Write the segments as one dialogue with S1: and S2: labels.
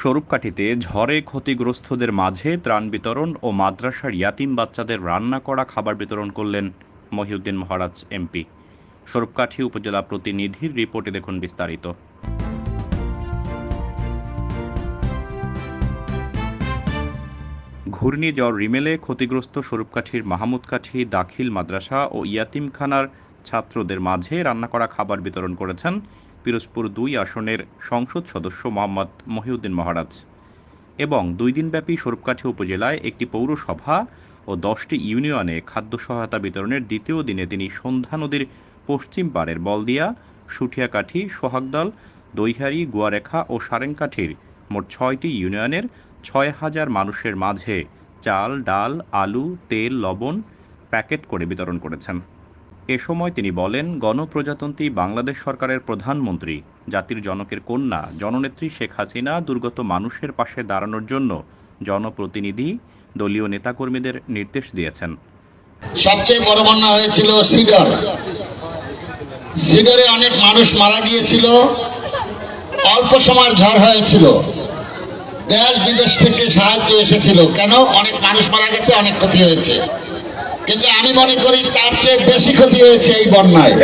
S1: স্বরূপকাঠিতে ঝড়ে ক্ষতিগ্রস্তদের মাঝে ত্রাণ বিতরণ ও মাদ্রাসার ইয়াতিম বাচ্চাদের রান্না করা খাবার বিতরণ করলেন মহিউদ্দিন মহারাজ এমপি। স্বরূপকাঠি উপজেলা প্রতিনিধির রিপোর্টে দেখুন বিস্তারিত। ঘূর্ণিঝড় রিমেলে ক্ষতিগ্রস্ত স্বরূপকাঠির মাহমুদকাঠি দাখিল মাদ্রাসা ও ইয়াতিমখানার ছাত্রদের মাঝে রান্না করা খাবার বিতরণ করেছেন পিরোজপুর দুই আসনের সংসদ সদস্য মোহাম্মদ মহিউদ্দিন মহারাজ। এবং দুই দিনব্যাপী স্বরূপকাঠি উপজেলায় একটি পৌরসভা ও দশটি ইউনিয়নে খাদ্য সহায়তা বিতরণের দ্বিতীয় দিনে তিনি সন্ধ্যা নদীর পশ্চিম পাড়ের বলদিয়া, সুঠিয়াকাঠি, সোহাগদল দৈহারি গুয়ারেখা ও সারেংকাঠির মোট ছয়টি ইউনিয়নের ছয় হাজার মানুষের মাঝে চাল, ডাল, আলু, তেল, লবণ প্যাকেট করে বিতরণ করেছেন। এ সময় তিনি বলেন, গণপ্রজাতন্ত্রী বাংলাদেশ সরকারের প্রধানমন্ত্রী, জাতির জনকের কন্যা, জননেত্রী শেখ হাসিনা দুর্গত মানুষের পাশে দাঁড়ানোর জন্য জনপ্রতিনিধি, দলীয় নেতাকর্মীদের নির্দেশ দিয়েছেন।
S2: সবচেয়ে বড় বন্যা হয়েছিল সিডর সিডরে অনেক মানুষ মারা গিয়েছিল, অল্প সময়ের ঝড় হয়েছিল। দেশ বিদেশ থেকে সাহায্য এসেছিল। কেন? অনেক মানুষ মারা গেছে, অনেক ক্ষতি হয়েছে। কিন্তু আমি মনে করি তার চেয়ে বেশি ক্ষতি হয়েছে এই বন্যায়।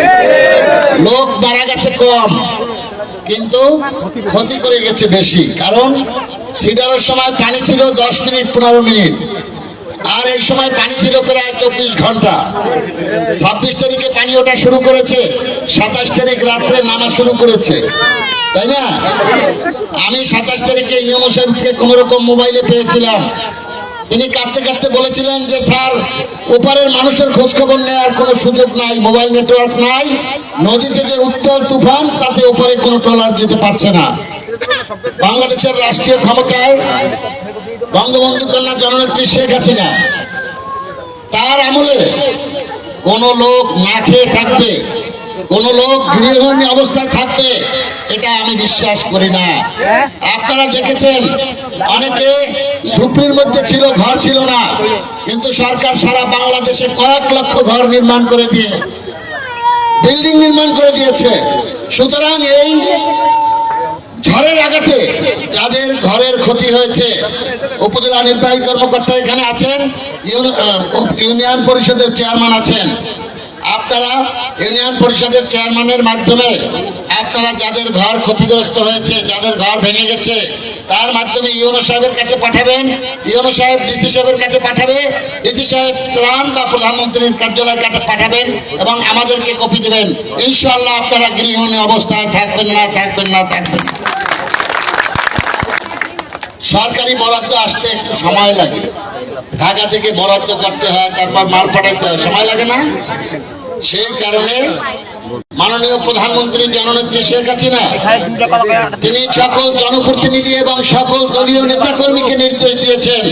S2: লোক মারা গেছে কম, কিন্তু ক্ষতি করে গেছে বেশি। কারণ সিডারের সময় পানি ছিল দশ মিনিট, পনেরো মিনিট। আর এই সময় পানি ছিল প্রায় চব্বিশ ঘণ্টা। ছাব্বিশ তারিখে পানি ওঠা শুরু করেছে, সাতাশ তারিখ রাত্রে নামা শুরু করেছে। তাই না? আমি সাতাশ তারিখে ইয়নো সাহেবকে কোনো রকম মোবাইলে পেয়েছিলাম। তিনি কাটতে কাটতে বলেছিলেন যে, স্যার, ওপারের মানুষের খোঁজ খবর নেওয়ার কোনো সুযোগ নাই, মোবাইল নেটওয়ার্ক নাই, নদীতে যে উত্তর তুফান, তাতে ওপারে কোনো ট্রলার যেতে পারছে না। বাংলাদেশের রাষ্ট্রীয় ক্ষমতায় বঙ্গবন্ধু কন্যা জননেত্রী শেখ হাসিনা, তার আমলে কোন লোক না খেয়ে থাকবে। কোন লোক গৃহহীন অবস্থায় থাকবে এটা আমি বিশ্বাস করি না। আপনারা দেখেছেন অনেকে ঝুপড়ির মধ্যে ছিল ঘর ছিল না। কিন্তু সরকার সারা বাংলাদেশে কয়েক লক্ষ ঘর নির্মাণ করে দিয়ে বিল্ডিং নির্মাণ করে দিয়েছে। সুতরাং এই ঝড়ের আঘাতে যাদের ঘরের ক্ষতি হয়েছে উপজেলা নির্বাহী কর্মকর্তা এখানে আছেন ইউনিয়ন পরিষদের চেয়ারম্যান আছেন। আপনারা ইউনিয়ন পরিষদের চেয়ারম্যানের মাধ্যমে, আপনারা যাদের ঘর ক্ষতিগ্রস্ত হয়েছে, যাদের ঘর ভেঙে গেছে, তার মাধ্যমে ইউনো সাহেবের কাছে পাঠাবেন, ইউনো সাহেব ডিসি সাহেবের কাছে পাঠাবে, ডিসি সাহেব ত্রাণ বা প্রধানমন্ত্রীর কার্যালয়ের কাছে পাঠাবেন এবং আমাদেরকে কপি দেবেন। ইনশাল্লাহ আপনারা গৃহহীন অবস্থায় থাকবেন না থাকবেন না, থাকবেন সরকারি বরাদ্দ আসতে একটু সময় লাগে। ঢাকা থেকে বরাদ্দ করতে হয়, তারপর মাল পাঠাতে হয়। সময় লাগে না? সেই কারণে মাননীয় প্রধানমন্ত্রী জননেত্রী শেখ হাসিনা, তিনি সকল জনপ্রতিনিধি এবং সকল দলীয় নেতাকর্মীকে নির্দেশ দিয়েছেন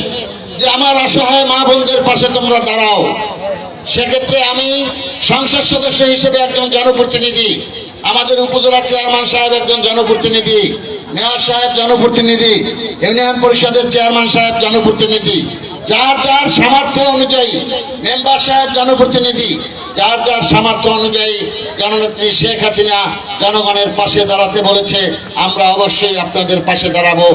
S2: যে আমার অসহায় মা বোনদের পাশে তোমরা দাঁড়াও। সেক্ষেত্রে আমি সংসদ সদস্য হিসেবে একজন জনপ্রতিনিধি, আমাদের উপজেলা চেয়ারম্যান সাহেব একজন জনপ্রতিনিধি, মেয়র সাহেব জনপ্রতিনিধি, ইউনিয়ন পরিষদের চেয়ারম্যান সাহেব জনপ্রতিনিধি যার যার সামর্থ্য অনুযায়ী মেম্বার সাহেব জনপ্রতিনিধি, যার যার সামর্থ্য অনুযায়ী জননেত্রী শেখ হাসিনা জনগণের পাশে দাঁড়াতে বলেছে, আমরা অবশ্যই আপনাদের পাশে দাঁড়াবো।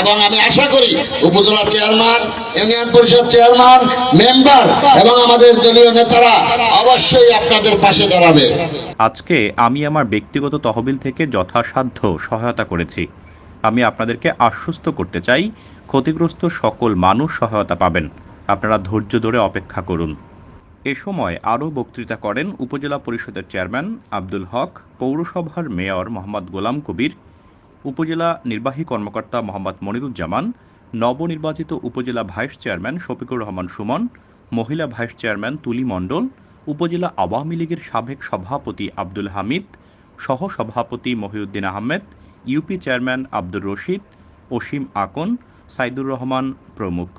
S2: এবং আমি আশা করি উপজেলা চেয়ারম্যান, ইউনিয়ন পরিষদ চেয়ারম্যান, মেম্বার এবং আমাদের দলীয় নেতারা অবশ্যই আপনাদের পাশে দাঁড়াবে।
S1: আজকে আমি আমার ব্যক্তিগত তহবিল থেকে যথাসাধ্য সহায়তা করেছি। আমি আপনাদেরকে আশ্বস্ত করতে চাই, ক্ষতিগ্রস্ত সকল মানুষ সহায়তা পাবেন। আপনারা ধৈর্য ধরে অপেক্ষা করুন। এ সময় আরও বক্তৃতা করেন উপজেলা পরিষদের চেয়ারম্যান আব্দুল হক, পৌরসভার মেয়র মোহাম্মদ গোলাম কবির, উপজেলা নির্বাহী কর্মকর্তা মোহাম্মদ মনিরুজ্জামান, নবনির্বাচিত উপজেলা ভাইস চেয়ারম্যান শফিকুর রহমান সুমন, মহিলা ভাইস চেয়ারম্যান তুলি মণ্ডল, উপজেলা আওয়ামী লীগের সাবেক সভাপতি আব্দুল হামিদ সহ সভাপতি মহিউদ্দিন আহমেদ ইউপি চেয়ারম্যান আব্দুর রশিদ অসীম আকন সাইদুর রহমান প্রমুখ।